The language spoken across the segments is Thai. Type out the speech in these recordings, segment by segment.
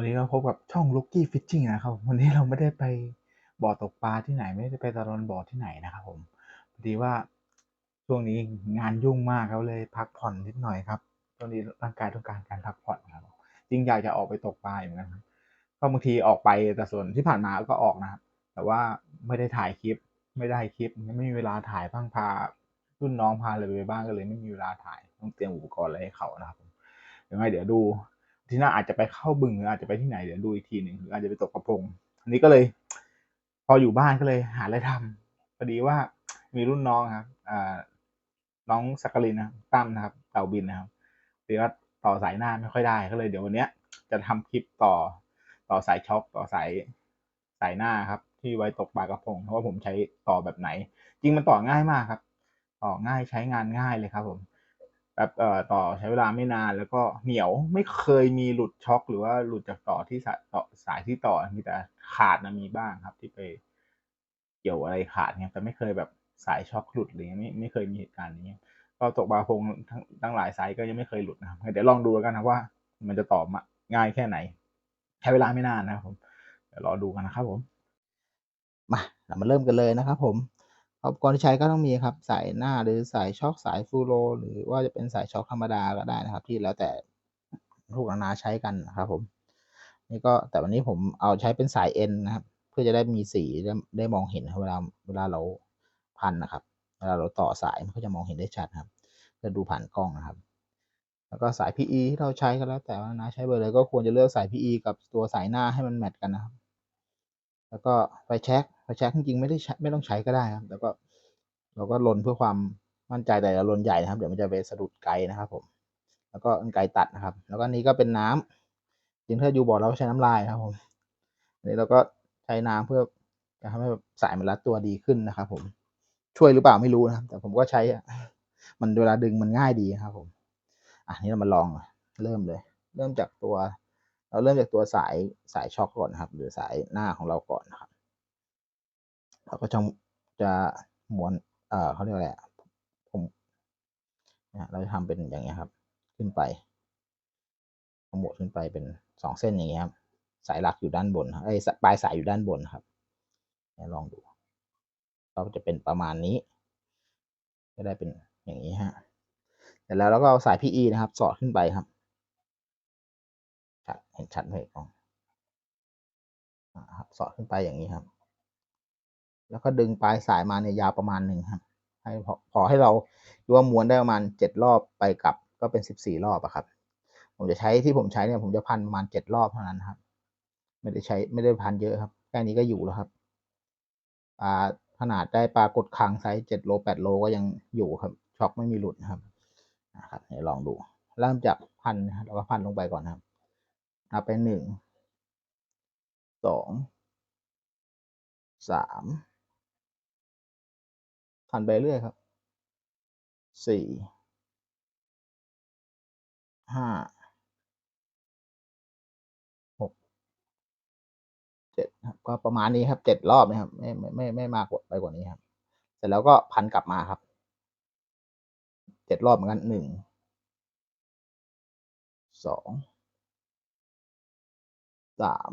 วันนี้เราพบกับช่อง Lucky Fishing นะครับ วันนี้เราไม่ได้ไปบ่อตกปลาที่ไหน ไม่ได้ไปตะลอนบ่อที่ไหนนะครับผมพอดีว่าช่วงนี้งานยุ่งมากเขาเลยพักผ่อนนิดหน่อยครับตอนนี้ร่างกายต้องการการพักผ่อนครับจริงอยากจะออกไปตกปลาอยู่นะครับก็บางทีออกไปแต่ส่วนที่ผ่านมาก็ออกนะครับแต่ว่าไม่ได้ถ่ายคลิป ไม่ได้คลิปไม่มีเวลาถ่ายบ้างพารุ่นน้องพาเลยไปบ้างก็เลย ไม่มีเวลาถ่ายต้องเตรียมอุปกรณ์อะไรให้เขานะครับยังไงเดี๋ยวดู ที่น่าอาจจะไปเข้าบึงหรืออาจจะไปที่ไหนเดี๋ยวดูอีกทีหนึ่งหรืออาจจะไปตกกระพง อันนี้ก็เลย พออยู่บ้านก็เลยหาอะไรทำพอดีว่ามีรุ่นน้องครับอ่าน้องสักกลินนะตั้มนะครับเต่าบินนะครับหรือว่าต่อสายหน้าไม่ค่อยได้ก็เลยเดี๋ยววันเนี้ย จะทำคลิปต่อต่อสายช็อคต่อสายสายหน้าครับ ที่ไว้ตกปลากระพงเพราะว่าผมใช้ต่อแบบไหน จริงมันต่อง่ายมากครับ ต่อง่ายใช้งานง่ายเลยครับผม แบบเอ่อต่อใช้เวลาไม่นานแล้วก็เหนียวไม่เคยมีหลุดช็อคหรือว่าหลุดจากต่อที่สายต่อสายที่ต่อมีแต่ขาดนะมีบ้างครับ ที่ไปเกี่ยวอะไรขาดเนี่ยแต่ไม่เคยแบบสายช็อคหลุดเลยไม่ไม่เคยมีเหตุการณ์นี้ก็ตกบาพงทั้งทั้งหลายสายก็ยังไม่เคยหลุดนะครับเดี๋ยวลองดูแล้วกันนะว่า มันจะต่อมาง่ายแค่ไหนใช้เวลาไม่นานนะครับผมเดี๋ยวรอดูกันนะครับผมมาเรามาเริ่มกันเลยนะครับผม อุปกรณ์ที่ใช้ก็ต้องมีครับ สายหน้าหรือสายช็อคสายฟูโรหรือว่าจะเป็นสายช็อคธรรมดาก็ได้นะครับ ที่แล้วแต่ทุกนาใช้กันนะครับผมนี่ก็แต่วันนี้ผมเอาใช้เป็นสายเอ็นนะครับ เพื่อจะได้มีสีได้ได้มองเห็นเวลาเวลาเราพันนะครับเวลาเราต่อสายมันก็จะมองเห็นได้ชัดครับจะดูผ่านกล้องนะครับ แล้วก็สาย PE ที่เราใช้ก็แล้ว แต่ว่านะใช้เบอร์เลยก็ควรจะเลือกสาย PE กับตัวสายหน้าให้มันแมทกันนะครับ แล้วก็ไฟแช็ก ไฟแช็กจริงๆไม่ได้ไม่ต้องใช้ก็ได้ครับ แล้วก็เราก็ลนเพื่อความมั่นใจแต่เราลนใหญ่นะครับ เดี๋ยวมันจะไปสะดุดไกลนะครับผม แล้วก็ไกลตัดนะครับ แล้วก็นี้ก็เป็นน้ำจริงถ้าอยู่บ่อเราใช้น้ำลายครับผมอันนี้เราก็ใช้น้ำเพื่อจะทำให้สายมันรัดตัวดีขึ้นนะครับ ผม ช่วยหรือเปล่าไม่รู้นะครับ แต่ผมก็ใช้มันเวลาดึงมันง่ายดีครับ ผม อะนี้เรามาลองเริ่มเลย เริ่มจากตัว เราเริ่มจากตัวสายสายช็อคก่อนนะครับ หรือสายหน้าของเราก่อนนะครับ เราก็จะจะม้วนเอ่อเขาเรียกอะไรผมนะเราจะทำเป็นอย่างเงี้ยครับ ขึ้นไปขมวดขึ้นไปเป็นสองเส้นอย่างเงี้ยครับ สายหลักอยู่ด้านบนไอ้ปลายสายอยู่ด้านบนครับลองดูก็จะเป็นประมาณนี้ จะได้เป็นอย่างนี้ฮะเสร็จแล้วเราก็เอาสาย PE นะครับ สอดขึ้นไปครับชัดเห็นชัดเลยกล้องสอดขึ้นไปอย่างนี้ครับ แล้วก็ดึงปลายสายมาเนี่ยยาวประมาณหนึ่งครับให้พอพอให้เราดูว่าม้วนได้ประมาณเจ็ดรอบไปกลับก็เป็นสิบสี่รอบอะครับ ผมจะใช้ที่ผมใช้เนี่ยผมจะพันประมาณเจ็ดรอบเท่านั้นครับ ไม่ได้ใช้ไม่ได้พันเยอะครับแค่นี้ก็อยู่แล้วครับปลาขนาดได้ปลากดคังไซส์เจ็ดโลแปดโลก็ยังอยู่ครับช็อคไม่มีหลุดครับนะครับเดี๋ยวลองดู เริ่มจากพันเราก็พันลงไปก่อนครับนับไปหนึ่งสองสาม พันไปเรื่อยครับสี่ห้าหกเจ็ดครับก็ประมาณนี้ครับเจ็ดรอบนะครับ ไม่ไม่ไม่ไม่มากกว่าไปกว่านี้ครับ เสร็จแล้วก็พันกลับมาครับเจ็ดรอบเหมือนกันหนึ่งสองสาม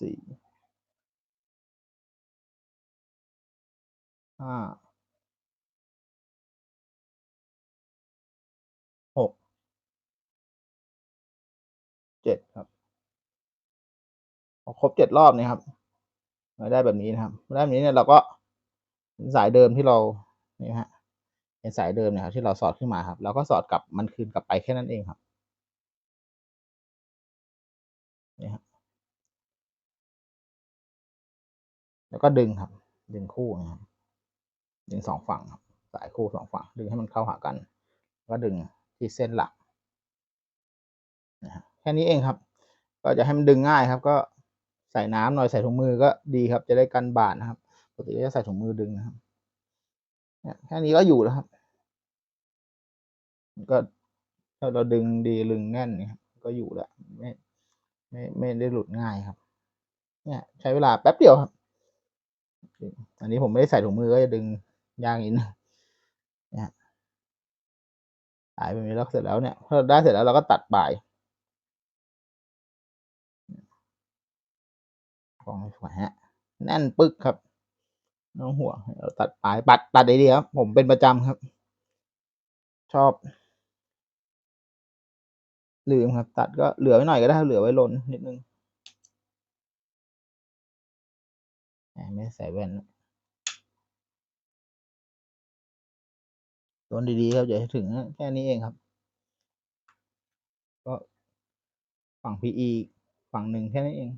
สี่ ห้าหกเจ็ดครับพอครบเจ็ดรอบเนี่ยครับมาได้แบบนี้นะครับได้แบบนี้เนี่ยเราก็สายเดิมที่เรานี่ฮะเป็นสายเดิมเนี่ยครับที่เราสอดขึ้นมาครับเราก็สอดกลับมันคืนกลับไปแค่นั้นเองครับนี่ครับแล้วก็ดึงครับ ดึงคู่นะครับ ดึงสองฝั่งครับสายคู่สองฝั่ง ดึงให้มันเข้าหากันแล้วก็ดึงที่เส้นหลักนะฮะแค่นี้เองครับ ก็จะให้มันดึงง่ายครับ ก็ใส่น้ำหน่อยใส่ถุงมือก็ดีครับ จะได้กันบาดนะครับปกติจะใส่ถุงมือดึงนะครับเนี่ยแค่นี้ก็อยู่แล้วครับ ก็ถ้าเราดึงดีลึงแน่นเนี่ยก็อยู่แล้วไม่ไม่ไม่ได้หลุดง่ายครับ เนี่ย ใช้เวลาแป๊บเดียวครับ อันนี้ผมไม่ได้ใส่ถุงมือก็จะดึง ยางอิดนึงนะปลายไปนี้แล้วเสร็จแล้วเนี่ยพอได้เสร็จแล้วเราก็ตัดปลายกองสวยฮะแน่นปึกครับน้องหัวเราตัดปลายปัดตัดได้ดีครับผมเป็นประจำครับ ชอบ ลืมครับ ตัดก็เหลือไว้หน่อยก็ได้เหลือไว้ล้นนิดนึงไม่ใส่แว่น ลนดีๆครับอย่าถึงแค่นี้เองครับ ก็ฝั่ง PE ฝั่งหนึ่งแค่นี้เอง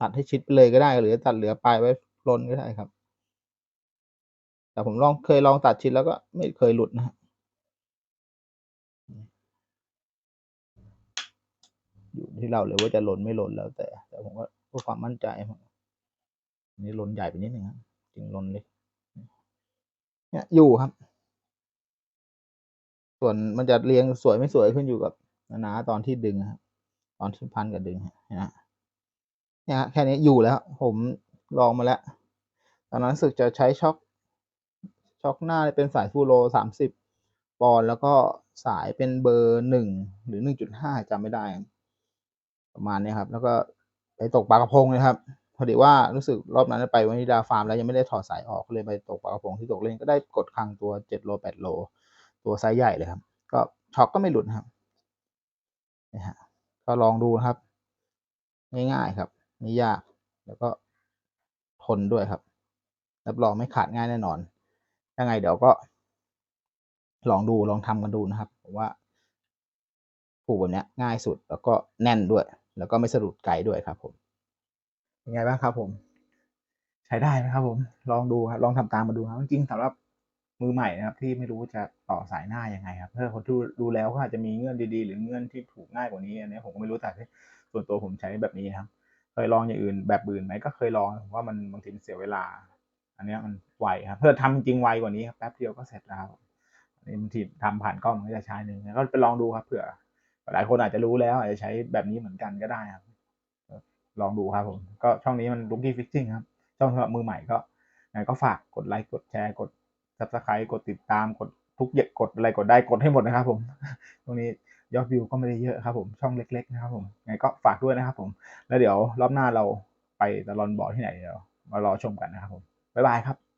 ตัดให้ชิดไปเลยก็ได้หรือตัดเหลือปลายไว้ลนก็ได้ครับ แต่ผมลองเคยลองตัดชิดแล้วก็ไม่เคยหลุดนะอยู่ที่เราเลยว่าจะหล่นไม่หล่นแล้วแต่ แต่ผมก็เพื่อความมั่นใจนนี้หล่นใหญ่ไปนิดนึงครับจึงหล่นเลย เนี่ยอยู่ครับ ส่วนมันจะเรียงสวยไม่สวยขึ้นอยู่กับหนาๆตอนที่ดึงครับตอนที่พันกับดึงนะเนี่ยแค่นี้อยู่แล้ว ผมลองมาแล้ว ตอนนั้นสึกจะใช้ช็อคช็อคหน้าเป็นสายฟูโรสามสิบปอนด์แล้วก็สายเป็นเบอร์หนึ่งหรือหนึ่งจุดห้าจำไม่ได้ ประมาณนี้ครับ แล้วก็ไปตกปลากระพงเลยครับ พอดีว่ารู้สึกรอบนั้นไปวานิดาฟาร์มแล้วยังไม่ได้ถอดสายออกก็เลยไปตกปลากระพงที่ตกเล่นก็ได้กดคังตัวเจ็ดโลแปดโล ตัวไซส์ใหญ่เลยครับ ก็ช็อคก็ไม่หลุดครับนี่ฮะก็ลองดูนะครับ ง่ายๆครับไม่ยากแล้วก็ทนด้วยครับ รับรองไม่ขาดง่ายแน่นอน ยังไงเดี๋ยวก็ ลองดูลองทำกันดูนะครับผมว่าผูกแบบนี้ง่ายสุดแล้วก็แน่นด้วย แล้วก็ไม่สะดุดไกลด้วยครับผม เป็นไงบ้างครับผม ใช้ได้ไหมครับผม ลองดูครับ ลองทำตามมาดูครับ จริงๆสำหรับมือใหม่นะครับ ที่ไม่รู้จะต่อสายหน้ายังไงครับถ้าคนดูดูแล้วก็อาจจะมีเงื่อนดีๆ หรือเงื่อนที่ถูกง่ายกว่านี้อันนี้ผมก็ไม่รู้แต่ส่วนตัวผมใช้แบบนี้ครับ เคยลองอย่างอื่นแบบอื่นไหมก็เคยลองว่ามันบางทีเสียเวลา อันนี้มันไวครับเพื่อทำจริงไวกว่านี้ครับแป๊บเดียวก็เสร็จแล้วนนี้บางทีทำผ่านกล้องมันก็จะใช้หนึ่งก็ไปลองดูครับเผื่อหลายคนอาจจะรู้แล้วอาจจะใช้แบบนี้เหมือนกันก็ได้ครับ ลองดูครับผม ก็ช่องนี้มันลุกกี้ฟิกซิ่งครับ ช่องสำหรับมือใหม่ก็ไงก็ฝากกดไลค์กดแชร์กด subscribe กดติดตามกดทุกอย่างกดอะไรกดได้กดให้หมดนะครับผม ตรงนี้ยอดวิวก็ไม่ได้เยอะครับผมช่องเล็ก ๆ นะครับผมไงก็ฝากด้วยนะครับผม แล้วเดี๋ยวรอบหน้าเราไปตะลอนบอร์ดที่ไหนเดี๋ยวมารอชมกันนะครับผมบ๊ายบายครับ